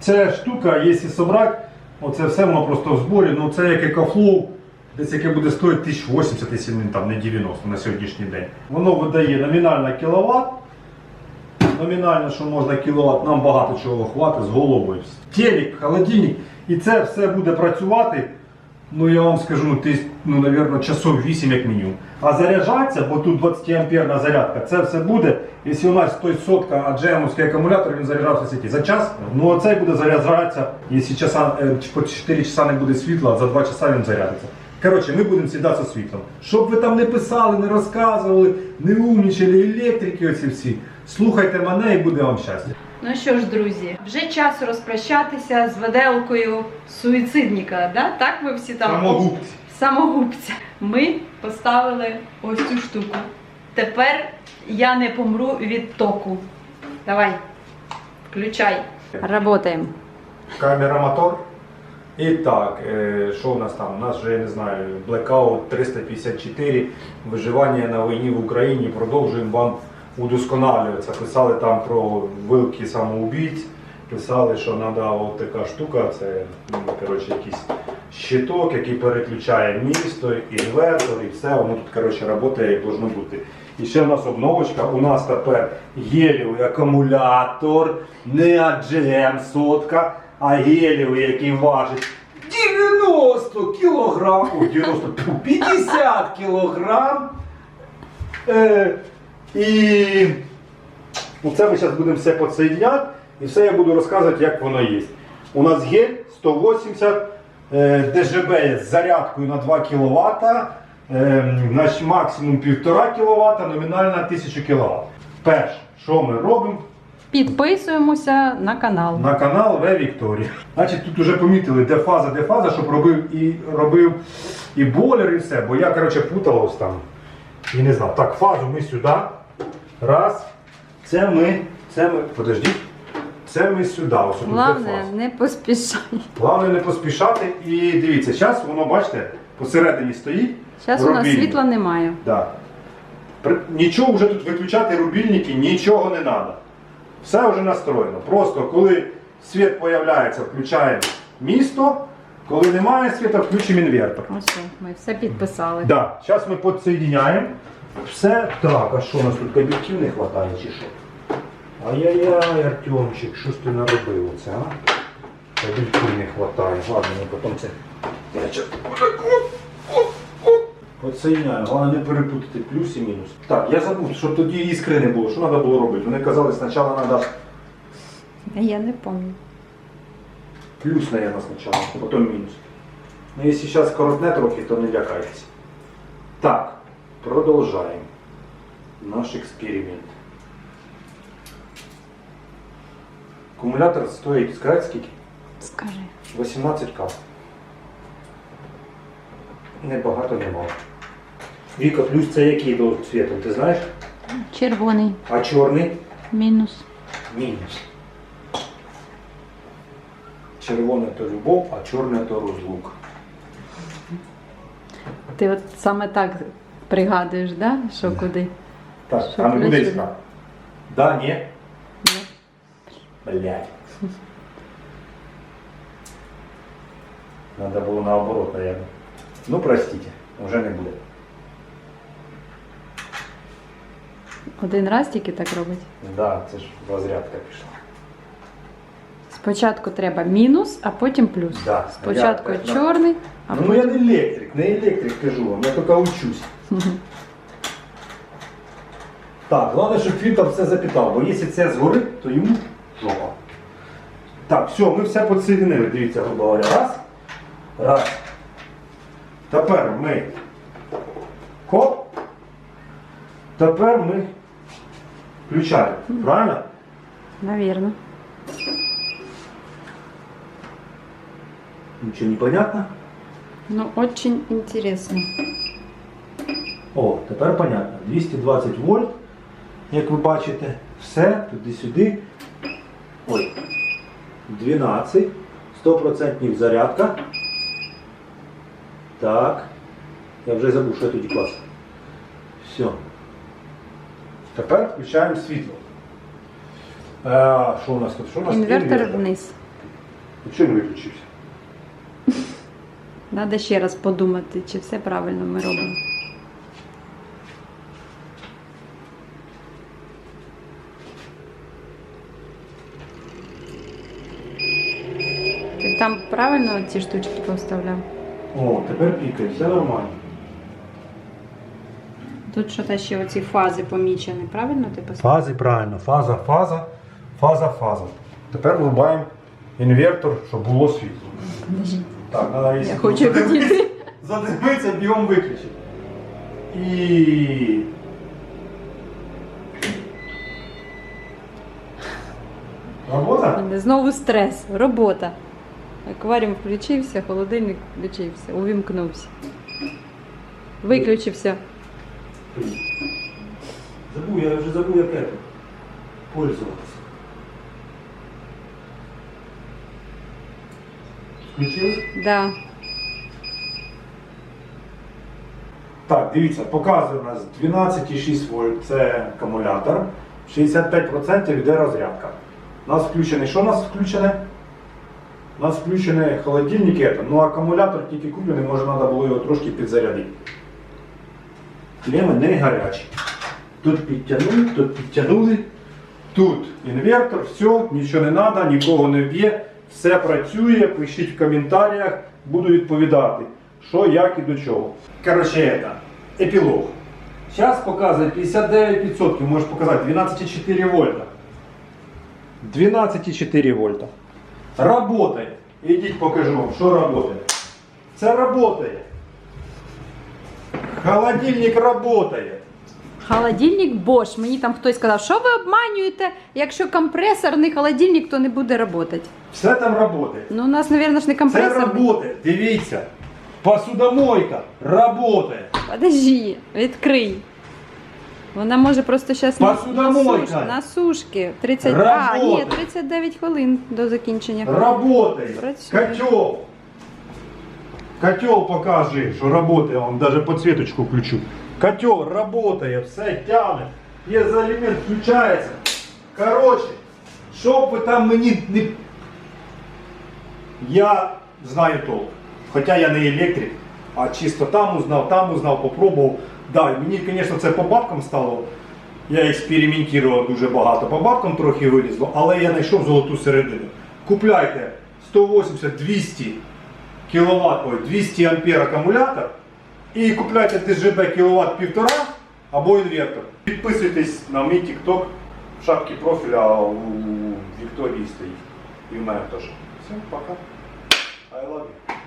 Ця штука, якщо собрати, оце все воно просто в зборі, ну це як екофлоу, десь яке буде стоїти 1080, якщо там, не 90 на сьогоднішній день. Воно видає номінально кіловат. Номінально, що можна кіловат, нам багато чого хватить з головою. Телек, холодильник. І це все буде працювати. Ну я вам скажу, ти, ну, наверное, часов 8 як мінімум. А заряджатися, бо тут 20 амперна зарядка, це все буде, якщо у нас той сотка, а джемовський акумулятор, він заряджався скільки? за час. Ну оцей буде заряджатися, якщо часа, е, по 4 часа не буде світла, за 2 часа він зарядиться. Коротше, ми будемо сідати зі світлом. Щоб ви там не писали, не розказували, не умнічали, електрики оці всі. Слухайте мене і буде вам щастя. Ну що ж, друзі, вже час розпрощатися з виделкою суїцидника, да? Так ви всі там Самогубці. самогубця. Ми поставили ось цю штуку. Тепер я не помру від току. Давай, включай. Работаємо. Камера мотор. І так, е, що у нас там? У нас вже, я не знаю, Blackout 354, виживання на війні в Україні. Продовжуємо вам удосконалюватися. Писали там про вилки самоубійць, писали, що треба от така штука, це ну, коротше, якийсь щиток, який переключає місто, інвертор і все, воно тут коротше, працює як должно бути. І ще в нас обновочка, у нас тепер гелівий акумулятор, не AGM сотка, а гелівий, який важить 90 кілограм, 90, 50 кілограм. Е, і це ми зараз будемо все підсоєдняти і все я буду розказувати, як воно є. У нас гель 180 е, ДЖБ з зарядкою на 2 кВт, е, максимум 1,5 кВт, номінальна 1000 кВт. Перше, що ми робимо? Підписуємося на канал. на канал В Вікторія. Значить, тут вже помітили, де фаза, де фаза, щоб робив і робив і болер, і все. Бо я, коротше, путалась там і не знав. Так, фазу ми сюди. Раз. Це ми. Це ми. Подождіть. це ми сюди. Ось тут Головне, не поспішай. Головне не поспішати. І дивіться, зараз воно, бачите, посередині стоїть. Зараз у нас рубільник. світла немає. Да. При- Нічого вже тут виключати рубільники, нічого не треба. Все вже настроєно. Просто коли світ з'являється, включаємо місто, коли немає світу, включимо інвертор. Ось ми все підписали. Да. Зараз ми підсоєдняємо. Все так, а що у нас тут кабельків не вистачає чи що? Ай-яй-яй, Артемчик, що ж ти наробив оце, а? Кабельків не вистачає. Ладно, ми потім це. Я. Підсоєдняю, головне не перепутати плюс і мінус. Так, я забув, щоб тоді іскри не було. Що треба було робити? Вони казали, спочатку треба Я не пам'ятаю. плюс, наверное, спочатку, а потім мінус. Ну, якщо зараз коротне трохи, то не лякайтеся. Так, продовжаємо наш експеримент. Акумулятор стоїть, сказати скільки? Скажи. 18к. Небагато не мало. Віка, плюс це який до цвітом, ти знаєш? Червоний А чорний? мінус. Мінус. Червоне то любов, а чорне то розлук. Ти от саме так пригадуєш, да? що куди? Так, Що а не плюс іскра? Да, ні? Блядь. Надо було наоборот, наверное. Ну, простите, вже не буде. Один раз тільки так робить. Да, це ж розрядка пішла. Спочатку треба мінус, а потім плюс. Да, Спочатку я- я- чорний, а ну, я потім. не електрик, не електрик, кажу вам, я тільки учусь. Так, головне, щоб він там все запитав, бо якщо це згорить, то йому жопа. Так, все, ми все підсоєдинили, дивіться, грубо говоря. Раз. Раз. Тепер ми. Коп. Тепер ми включаємо. Правильно? Навірно. Нічого не понятно? Ну, очень интересно. О, тепер понятно. 220 вольт, як ви бачите, все туди-сюди. Ой. 12. 100% зарядка. Так. Я вже забув, що я тоді клас. Все. Тепер включаємо світло. Е, що у нас тут? Що у нас? Інвертор вниз. А не виключився? Треба ще раз подумати, чи все правильно ми робимо. Там правильно ці штучки поставляв? О, тепер пікає, все нормально. Тут що-то ще оці фази помічені, правильно ти поставив? Фази правильно, фаза, фаза, фаза, фаза. Тепер врубаємо інвертор, щоб було світло. Так, треба Я хочу підійти. Задимиться, бігом виключити. І. Робота? Знову стрес, робота. Акваріум включився, холодильник включився, увімкнувся. Виключився. Забув, я вже забув, як це пользуватися. Включилось? Да. Так, дивіться, показує у нас 12,6 вольт, це акумулятор. 65% йде розрядка. У нас включений. Що у нас включене? У нас включений холодильник, ну акумулятор тільки куплений, може треба було його трошки підзарядити. Клеми не гарячі. Тут підтягнули, тут підтягнули. Тут інвертор, все, нічого не треба, нікого не б'є, все працює, пишіть в коментарях, буду відповідати, що, як і до чого. Коротше, это, епілог. Зараз показує 59%, може показати 12,4 вольта. 12,4 вольта. Работает. Ідіть покажу вам, що работает. Це работает. Холодильник работает. Холодильник Bosch. Мені там хтось сказав, що ви обманюєте, якщо компресорний холодильник, то не буде працювати. Все там работает. Ну, у нас, мабуть, не Це компресорний. работает. Дивіться. Посудомойка работает. Подожди, відкрий. Вона може просто зараз на, Посудомойка. суш- на сушки. 30... А, ні, Работає. 39 хвилин до закінчення. Работает. Працює. Котел. Котел покажи, що работает. Я вам даже подсветочку включу. Котел работает, все тягне. П'єзоелемент включається. Короче, що б ви там мені не. Я знаю толк. Хоча я не електрик, А чисто там узнав, там узнав, попробував. Да, мені, звісно, це по бабкам стало. Я експериментував дуже багато. По бабкам трохи вилізло, але я знайшов золоту середину. Купляйте 180-200 кВт, ой, 200 ампер акумулятор і купляйте ДЖБ кіловат півтора або інвертор. Підписуйтесь на мій TikTok, в шапці профіля у Вікторії стоїть. І в мене теж. Все, пока. I love you.